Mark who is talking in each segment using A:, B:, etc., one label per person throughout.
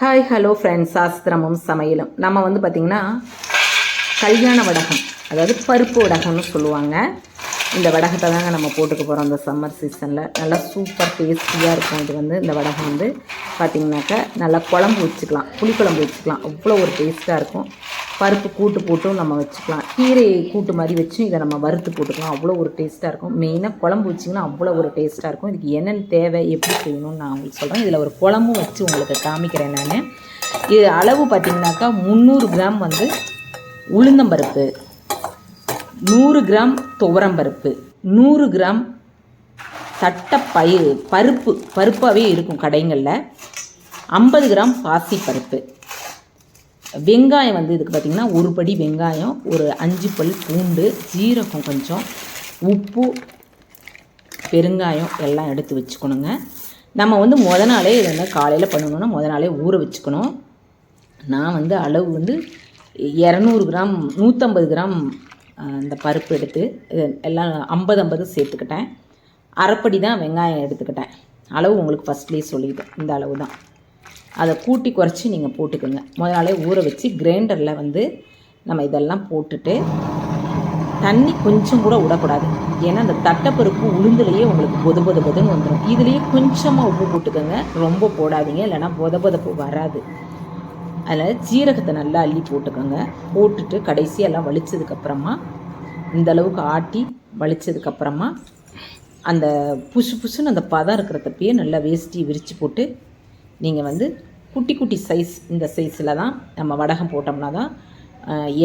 A: Hi hello friends சாஸ்திரமும் சமையலும். நம்ம வந்து பார்த்திங்கன்னா கல்யாண வடகம் அதாவது பருப்பு வடகம்னு சொல்லுவாங்க. இந்த வடகத்தை தாங்க நம்ம போட்டுக்க போகிறோம் இந்த சம்மர் சீசனில் நல்லா சூப்பர் டேஸ்டியாக இருக்கும். இது வந்து இந்த வடகம் வந்து பார்த்திங்கனாக்கா நல்லா குழம்பு வச்சுக்கலாம். புளிக்குழம்பு வச்சுக்கலாம். அவ்வளோ ஒரு டேஸ்ட்டாக இருக்கும். பருப்பு கூட்டு போட்டும் நம்ம வச்சுக்கலாம். கீரை கூட்டு மாதிரி வச்சும் இதை நம்ம வறுத்து போட்டுக்கலாம். அவ்வளோ ஒரு டேஸ்ட்டாக இருக்கும். மெயினாக குழம்பு வச்சிங்கன்னா அவ்வளோ ஒரு டேஸ்ட்டாக இருக்கும். இதுக்கு என்னென்ன தேவை எப்படி செய்யணும்னு நான் உங்களுக்கு சொல்கிறேன் இதில் ஒரு குழம்பும் வச்சு உங்களுக்கு காமிக்கிறேன் நான். இது அளவு பார்த்திங்கனாக்கா முந்நூறு கிராம் வந்து உளுந்தம்பருப்பு நூறு கிராம் துவரம்பருப்பு நூறு கிராம் தட்டப்பயிறு பருப்பு பருப்பாகவே இருக்கும் கடைங்களில். ஐம்பது கிராம் பாசிப்பருப்பு வெங்காயம் வந்து இதுக்கு பார்த்திங்கன்னா ஒரு படி வெங்காயம் ஒரு அஞ்சு பல் பூண்டு ஜீரகம் கொஞ்சம் உப்பு பெருங்காயம் எல்லாம் எடுத்து வச்சுக்கணுங்க. நம்ம வந்து முத நாளே இதை வந்து காலையில் பண்ணணுன்னா முத நாளே ஊற வச்சுக்கணும். நான் வந்து அளவு வந்து இரநூறு கிராம் நூற்றம்பது கிராம் இந்த பருப்பு எடுத்து எல்லாம் ஐம்பது ஐம்பது சேர்த்துக்கிட்டேன். அரைப்படி தான் வெங்காயம் எடுத்துக்கிட்டேன். அளவு உங்களுக்கு ஃபஸ்ட்லேயே சொல்லிட்டேன் இந்த அளவு தான். அதை கூட்டி குறைச்சி நீங்கள் போட்டுக்கோங்க. முத நாளே ஊற வச்சு கிரைண்டரில் வந்து நம்ம இதெல்லாம் போட்டுட்டு தண்ணி கொஞ்சம் கூட விடக்கூடாது. ஏன்னா அந்த தட்டைப்பருப்பு உளுந்துலேயே உங்களுக்கு பொது பொது பொதுன்னு வந்துடும் இதுலேயே கொஞ்சமாக உப்பு போட்டுக்கோங்க. ரொம்ப போடாதீங்க. இல்லைன்னா பொத பொதப்பு வராது. அதில் ஜீரகத்தை நல்லா அள்ளி போட்டுக்கோங்க. போட்டுட்டு கடைசியெல்லாம் வலிச்சதுக்கப்புறமா இந்த அளவுக்கு ஆட்டி வலிச்சதுக்கப்புறமா அந்த புசு புசுன்னு அந்த பதம் இருக்கிற தப்பையே நல்லா வேஷ்டி விரித்து போட்டு நீங்கள் வந்து குட்டி குட்டி சைஸ் இந்த சைஸில் தான் நம்ம வடகம் போட்டோம்னா தான்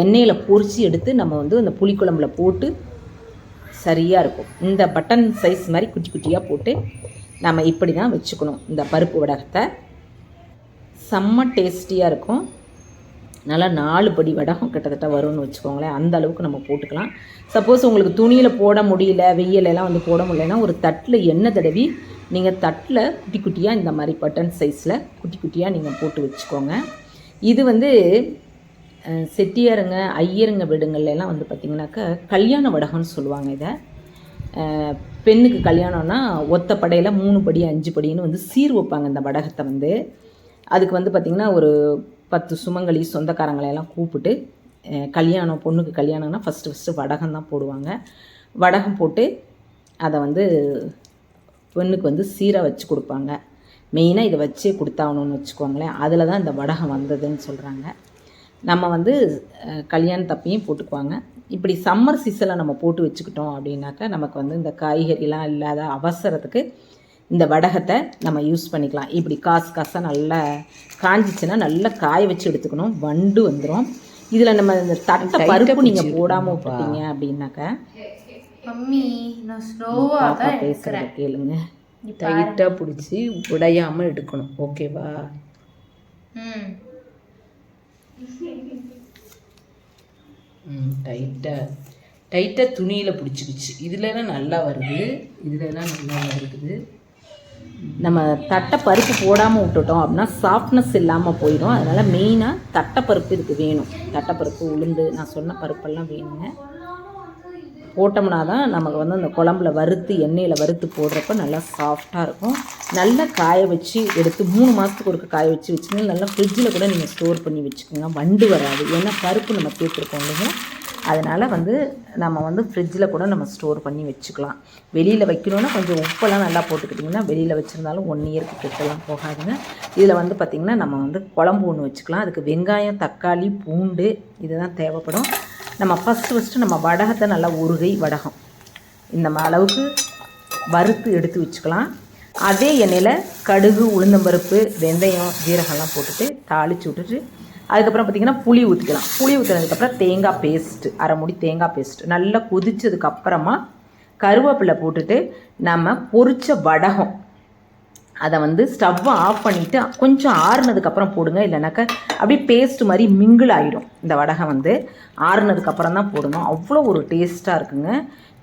A: எண்ணெயில் பொறிச்சு எடுத்து நம்ம வந்து அந்த புளிக்குழம்புல போட்டு சரியாக இருக்கும். இந்த பட்டன் சைஸ் மாதிரி குட்டி குட்டியாக போட்டு நம்ம இப்படி தான் வச்சுக்கணும் இந்த பருப்பு வடகத்தை. செம்ம டேஸ்டியாக இருக்கும். நல்லா நாலு படி வடகம் கிட்டத்தட்ட வரும்னு வச்சுக்கோங்களேன். அந்த அளவுக்கு நம்ம போட்டுக்கலாம். சப்போஸ் உங்களுக்கு துணியில் போட முடியல வெயிலெல்லாம் வந்து போட முடியலன்னா ஒரு தட்டில் எண்ணெய் தடவி நீங்கள் தட்டில் குட்டி குட்டியாக இந்த மாதிரி பட்டன் சைஸில் குட்டி குட்டியாக நீங்கள் போட்டு வச்சுக்கோங்க. இது வந்து செட்டியாருங்க ஐயருங்க வீடுங்கள்லாம் வந்து பார்த்திங்கனாக்கா கல்யாண வடகம்னு சொல்லுவாங்க இதை. பெண்ணுக்கு கல்யாணம்னா ஒத்த படையில் மூணு படி அஞ்சு படின்னு வந்து சீர் வைப்பாங்க இந்த வடகத்தை வந்து. அதுக்கு வந்து பார்த்திங்கன்னா ஒரு பத்து சுமங்கலி சொந்தக்காரங்களையெல்லாம் கூப்பிட்டு கல்யாணம் பொண்ணுக்கு கல்யாணம்னா ஃபஸ்ட்டு ஃபஸ்ட்டு வடகம் தான் போடுவாங்க. வடகம் போட்டு அதை வந்து பெண்ணுக்கு வந்து சீரை வச்சு கொடுப்பாங்க. மெயினாக இதை வச்சே கொடுத்தாகணும்னு வச்சுக்கோங்களேன். அதில் தான் இந்த வடகம் வந்ததுன்னு சொல்கிறாங்க நம்ம வந்து கல்யாண தப்பையும் போட்டுக்குவாங்க. இப்படி சம்மர் சீசனில் நம்ம போட்டு வச்சுக்கிட்டோம் அப்படின்னாக்கா நமக்கு வந்து இந்த காய்கறிலாம் இல்லாத அவசரத்துக்கு இந்த வடகத்தை நம்ம யூஸ் பண்ணிக்கலாம். இப்படி காசு காசாக நல்லா காஞ்சிச்சுன்னா நல்லா காய வச்சு எடுத்துக்கணும். வண்டு வந்துடும் இதில் நம்ம இந்த தட்டை பருப்பு நீங்கள் போடாமல் விட்டுட்டீங்க அப்படின்னாக்கா பேசுகிறத கேளுங்க.
B: டைட்டாக பிடிச்சி உடையாமல் எடுக்கணும். ஓகேவா?
C: ம்.
B: டைட்டாக டைட்டாக துணியில் பிடிச்சிக்கிச்சு இதுலலாம் நல்லா வருது. இதுலலாம் நல்லா வருது.
A: நம்ம தட்டை பருப்பு போடாமல் விட்டுட்டோம் அப்படின்னா சாஃப்ட்னஸ் இல்லாமல் போயிடும். அதனால் மெயினாக தட்டைப்பருப்பு இதுக்கு வேணும். தட்டைப்பருப்பு உளுந்து நான் சொன்ன பருப்பெல்லாம் வேணுங்க. போட்டோம்னா தான் நமக்கு வந்து அந்த குழம்புல வறுத்து எண்ணெயில் வறுத்து போடுறப்ப நல்லா சாஃப்டாக இருக்கும். நல்லா காய வச்சு எடுத்து மூணு மாதத்துக்கு ஒருக்க காய வச்சு வச்சுங்க. நல்லா ஃப்ரிட்ஜில் கூட நீங்கள் ஸ்டோர் பண்ணி வச்சுக்கோங்க. வண்டு வராது. ஏன்னா பருப்பு நம்ம சேர்த்துருக்கோம் இல்லைங்க அதனால் வந்து நம்ம வந்து ஃப்ரிட்ஜில் கூட நம்ம ஸ்டோர் பண்ணி வச்சுக்கலாம். வெளியில் வைக்கணுன்னா கொஞ்சம் உப்பெல்லாம் நல்லா போட்டுக்கிட்டிங்கன்னா வெளியில் வச்சுருந்தாலும் ஒன் இயருக்கு கெட்டெல்லாம் போகாதுங்க. இதில் வந்து பார்த்திங்கன்னா நம்ம வந்து குழம்பு ஒன்று வச்சுக்கலாம். அதுக்கு வெங்காயம் தக்காளி பூண்டு இதுதான் தேவைப்படும். நம்ம ஃபஸ்ட்டு ஃபஸ்ட்டு நம்ம வடகத்தை நல்லா உருகை வடகம். இந்த அளவுக்கு வறுத்து எடுத்து வச்சுக்கலாம். அதே எண்ணெயில் கடுகு உளுந்தம்பருப்பு வெந்தயம் ஜீரகம்லாம் போட்டுட்டு தாளித்து விட்டுட்டு அதுக்கப்புறம் பார்த்திங்கன்னா புளி ஊற்றிக்கலாம் புளி ஊற்றினதுக்கப்புறம் தேங்காய் பேஸ்ட்டு அரை முடி தேங்காய் பேஸ்ட் நல்லா கொதிச்சதுக்கப்புறமா கருவேப்பிலை போட்டுட்டு நம்ம பொரிச்ச வடகம் அதை வந்து ஸ்டவ்வை ஆஃப் பண்ணிவிட்டு கொஞ்சம் ஆறுனதுக்கப்புறம் போடுங்க. இல்லைனாக்கா அப்படியே பேஸ்ட் மாதிரி மிங்கிள் ஆகிடும் இந்த வடகை வந்து ஆறுனதுக்கப்புறம் தான் போடணும். அவ்வளோ ஒரு டேஸ்ட்டாக இருக்குங்க.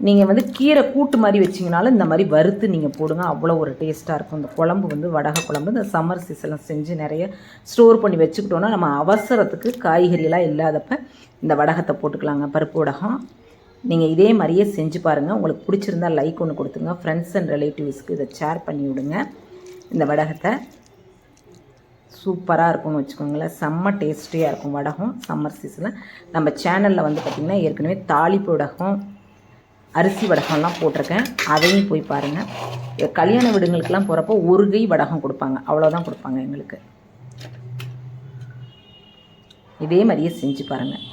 A: நீங்கள் வந்து கீரை கூட்டு மாதிரி வச்சிங்கனாலும் இந்த மாதிரி வறுத்து நீங்கள் போடுங்க. அவ்வளோ ஒரு டேஸ்ட்டாக இருக்கும். இந்த குழம்பு வந்து வடகை குழம்பு இந்த சம்மர் சீசனில் செஞ்சு நிறைய ஸ்டோர் பண்ணி வச்சுக்கிட்டோன்னா நம்ம அவசரத்துக்கு காய்கறியெல்லாம் இல்லாதப்ப இந்த வடகத்தை போட்டுக்கலாங்க. பருப்பு வடகம். நீங்கள் இதே மாதிரியே செஞ்சு பாருங்கள் உங்களுக்கு பிடிச்சிருந்தா லைக் ஒன்று கொடுத்துங்க ஃப்ரெண்ட்ஸ் அண்ட் ரிலேட்டிவ்ஸ்க்கு இதை ஷேர் பண்ணி விடுங்க இந்த வடகத்தை சூப்பராக இருக்கும்னு வச்சுக்கோங்களேன். செம்ம டேஸ்டியாக இருக்கும் வடகம் சம்மர் சீசனில் நம்ம சேனலில் வந்து பார்த்திங்கன்னா ஏற்கனவே தாளிப்பு வடகம் அரிசி வடகம்லாம் போட்டிருக்கேன். அதையும் போய் பாருங்கள் கல்யாண வீடுங்களுக்கெல்லாம் போகிறப்போ ஒரு கை வடகம் கொடுப்பாங்க. அவ்வளோதான் கொடுப்பாங்க எங்களுக்கு. இதே மாதிரியே செஞ்சு பாருங்கள்